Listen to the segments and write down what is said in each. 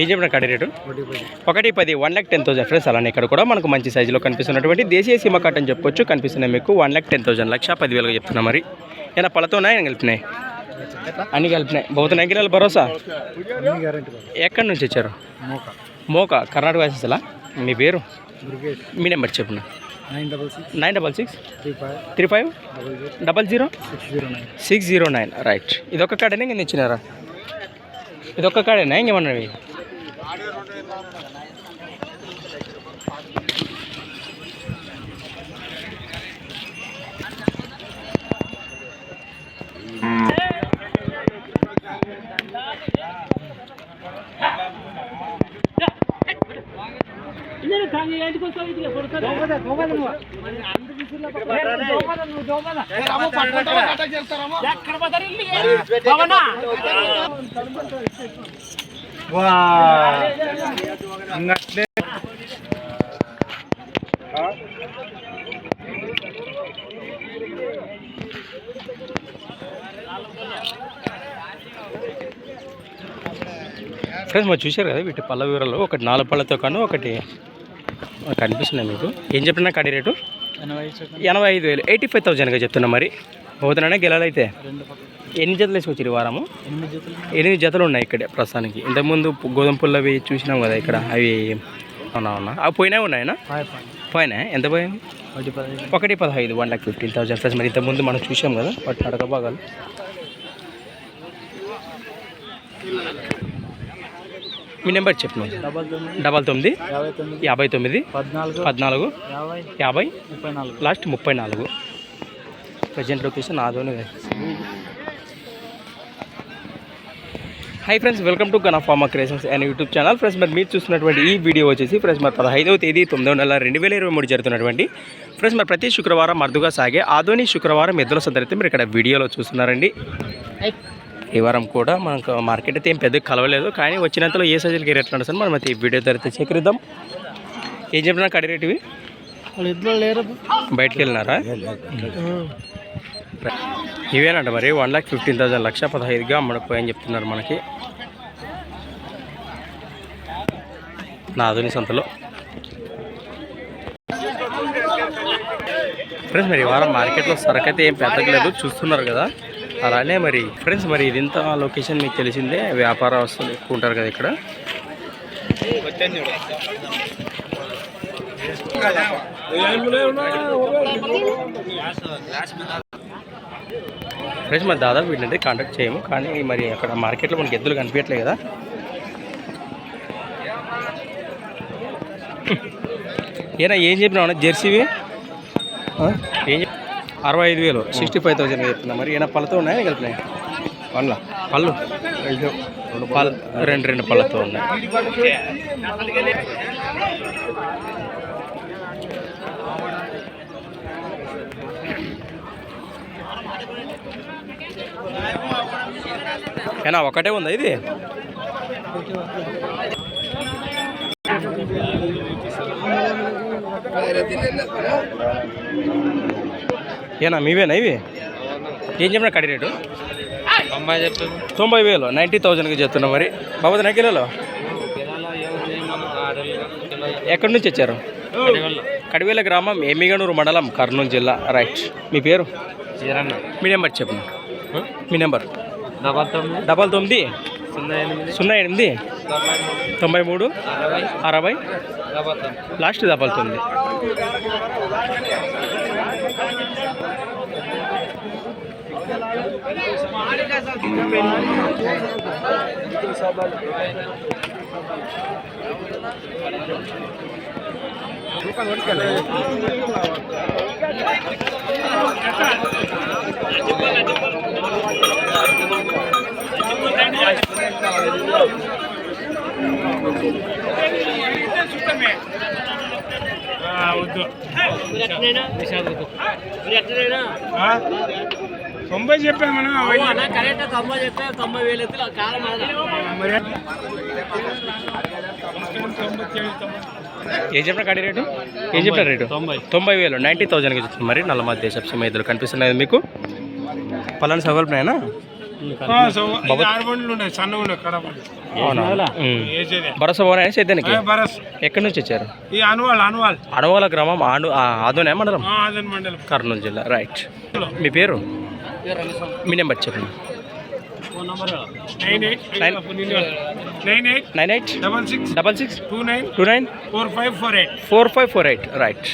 ఏం చెప్పిన కడి రేటు? ఒకటి పది one lakh ten thousand friends. అలానే ఇక్కడ కూడా మనకు మంచి సైజులో కనిపిస్తున్నటువంటి దేశీయ సీమ కట్ అని చెప్పొచ్చు. కనిపిస్తున్నాయి మీకు వన్ ల్యాక్ టెన్ థౌసండ్. లక్ష పదివేలుగా చెప్తున్నా మరి. ఏమైనా పళ్ళతోనా ఉన్నాయి కలిపినాయి? అన్ని కలిపినాయి. బహుత గిరాలు భరోసా? ఎక్కడి నుంచి వచ్చారు? మోక. కర్ణాటక వేసేసలా మీ పేరు? మీ నెంబర్ చెప్పు nine double six. Three five. Double zero. Six zero nine. Right. ఇది కాడేనా? ఇంక ఇచ్చినారా ఇదొక కాడేనా? ఇంకేమన్నవి అంగట్లే ఫ్రెండ్స్ మరి చూశారు కదా వీటి పళ్ళ వివరాలు? ఒకటి నాలుగు పళ్ళతో కాను ఒకటి కనిపిస్తున్నాయి మీకు. ఏం చెప్పినా కడి రేటు? ఎనభై ఐదు వేలు. ఎయిటీ ఫైవ్ థౌజండ్గా చెప్తున్నా మరి. పోతున్నానే గెలాలైతే? ఎన్ని జతలు వేసుకొచ్చారు ఈ వారము? ఎనిమిది జతలు ఎనిమిది జతలు ఉన్నాయి ఇక్కడ ప్రస్తుతానికి. ఇంతకుముందు గోధుమ పుల్ల అవి చూసినాం కదా ఇక్కడ. అవి అవునా అవునా? అవి పోయినా ఉన్నాయనా? పోయినా ఎంత పోయింది ఒకటి పది ఒకటి పదహైదు one lakh fifteen thousand friends. మరి ఇంతకుముందు మనం చూసాం కదా వాటి నడక భాగాలు. మీ నెంబర్ చెప్పండి. డబల్ తొమ్మిది. యాభై తొమ్మిది. పద్నాలుగు. యాభై. నాలుగు లాస్ట్ ముప్పై నాలుగు. Present location Adoni hi friends welcome to Gana pharma creations and YouTube channel friends మరి మీరు చూస్తున్నటువంటి ఈ వీడియో వచ్చేసి ఫ్రెండ్స్ మరి పదహైదవ తేదీ తొమ్మిదవ నెల రెండు వేల ఇరవై మూడు జరుగుతున్నటువంటి ఫ్రెండ్స్ మరి ప్రతి శుక్రవారం అరుదుగా సాగే ఆధోని శుక్రవారం ఎద్దుల సందరైతే మీరు ఇక్కడ వీడియోలో చూస్తున్నారండి. ఈ వారం కూడా మనకు మార్కెట్ అయితే ఏం పెద్దగా కలవలేదు కానీ వచ్చినంతలో ఏ సైజులకి రేట్లు నడుస్తుంది మనం అయితే ఈ వీడియో ధర సేకరిద్దాం ఏం చెప్పినా కడి ఇద్దరు లేరు. బయటికి వెళ్ళినారా? ఇవేనంట మరి వన్ లాక్ ఫిఫ్టీన్ థౌసండ్ లక్ష పదహైదుగా అమ్మడిపోయని చెప్తున్నారు మనకి. నాదుని సంతలో. ఫ్రెండ్స్ మరి ఈ వారం మార్కెట్లో సరుకు అయితే ఏం పెద్దగలేదు చూస్తున్నారు కదా. అలానే మరి ఫ్రెండ్స్ మరి ఇది ఇంత లొకేషన్ మీకు తెలిసిందే వ్యాపార వస్తువులు ఎక్కువ ఉంటారు కదా ఇక్కడ? ఫ్రెండ్స్ మరి దాదాపు వీళ్ళంటే కాంటాక్ట్ చేయము కానీ మరి అక్కడ మార్కెట్లో మనకి ఎద్దులు కనిపించట్లేదు కదా? ఏనా ఏం చెప్పినావు జెర్సీవి? ఏం అరవై ఐదు వేలు. సిక్స్టీ ఫైవ్ థౌసండ్ చెప్తున్నా. మరి ఏమైనా పళ్ళతో ఉన్నాయా కలిపినాయి పళ్ళ? పళ్ళు. రెండు పళ్ళు. రెండు రెండు పళ్ళతో ఉన్నాయి. ఏనా ఒకటే ఉందా ఇది? ఏనా మీవేనా ఇవి? ఏం చెప్పిన కడి రేటు? అమ్మాయి చెప్పారు తొంభై వేలు నైంటీ థౌజండ్కి చెప్తున్నా మరి. బాబు నకిలలో ఎక్కడి నుంచి వచ్చారు? కడివేల గ్రామం ఎమ్మిగనూరు మండలం కర్నూలు జిల్లా. రైట్. మీ పేరు? చీరన్న మీ నెంబర్ చెప్పండి మీ నెంబర్? డబల్ తొమ్మిది. డబల్ తొమ్మిది? సున్నా ఎనిమిది. సున్నా ఎనిమిది? తొంభై మూడు. అరవై. అరవై? డబల్ తొమ్మిది లాస్ట్ డబల్ తొమ్మిది తొంభై చెప్పాను మనం కరెక్ట్ తొంభై చెప్పే తొంభై వేలు ఎత్తులు కాలం మరి? ఏం చెప్పిన కడి రేటు? ఏం చెప్పిన రేటు? తొంభై. తొంభై వేలు నైంటీ థౌజండ్కి చెప్తుంది మరి నల్లమద్ద దేశపు మైదులు కనిపిస్తున్నాయి మీకు. పలానా సగల్పినాయనా? భరోసా భవన్? అని సేద్యానికి ఎక్కడి నుంచి వచ్చారు? ఈ అనువాల్ అనువాల్ అడవాల గ్రామం ఆడు ఆదోనే మండలం? కర్నూలు జిల్లా రైట్. మీ పేరు? మీ నెంబర్ చెప్పండి. Nine eight? Double six. Double six? Two nine. Two nine? Four five four eight. Four five four eight right.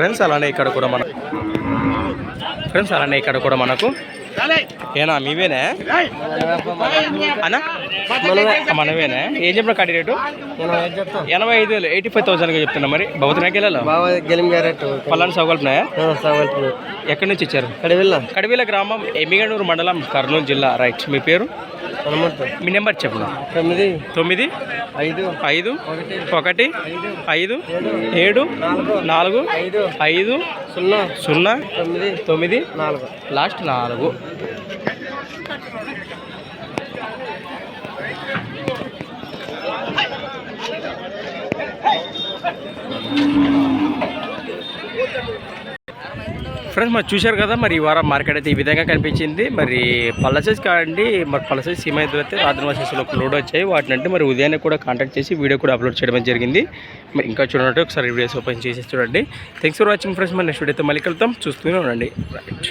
Friends అలానే ఇక్కడ కూడా మన ఫ్రెండ్స్ అలానే ఇక్కడ కూడా మనకు ఏనా మీవేనే? అన్నా మనవేనే? ఏం చెప్పిన కడి రేటు? ఎనభై ఐదు వేలు ఎయిటీ ఫైవ్ థౌసండ్గా చెప్తున్నా మరి. భవతనాకి వెళ్ళాలి? గారెట్ పలానా సౌకల్పునాయా ఎక్కడి నుంచి ఇచ్చారు? ఇక్కడ వెళ్ళాం కడివేల గ్రామం ఎమ్మిగనూరు మండలం కర్నూలు జిల్లా. రైట్ మీ పేరు? మీ నెంబర్ చెప్పండి తొమ్మిది తొమ్మిది ఐదు ఐదు ఒకటి ఐదు ఏడు నాలుగు ఐదు సున్నా సున్నా తొమ్మిది తొమ్మిది నాలుగు. లాస్ట్ నాలుగు. ఫ్రెండ్స్ మరి చూశారు కదా మరి ఈ వారం మార్కెట్ అయితే ఈ విధంగా కనిపించింది. మరి పల్లసెస్ కాదండి మరి పల్లసెస్ సీమైతే అయితే రాత్రి ఒక లోడ్ వచ్చాయి. వాటిని అంటే మరి ఉదయాన్నే కూడా కాంటాక్ట్ చేసి వీడియో కూడా అప్లోడ్ చేయడం జరిగింది. మరి ఇంకా చూడండి ఒకసారి వీడియోస్ ఓపెన్ చేసి చూడండి. థ్యాంక్స్ ఫర్ వాచింగ్ ఫ్రెండ్స్ మరి నెక్స్ట్ వీడియోతో మళ్ళీ కలుద్దాం. చూస్తూనే ఉండండి. రైట్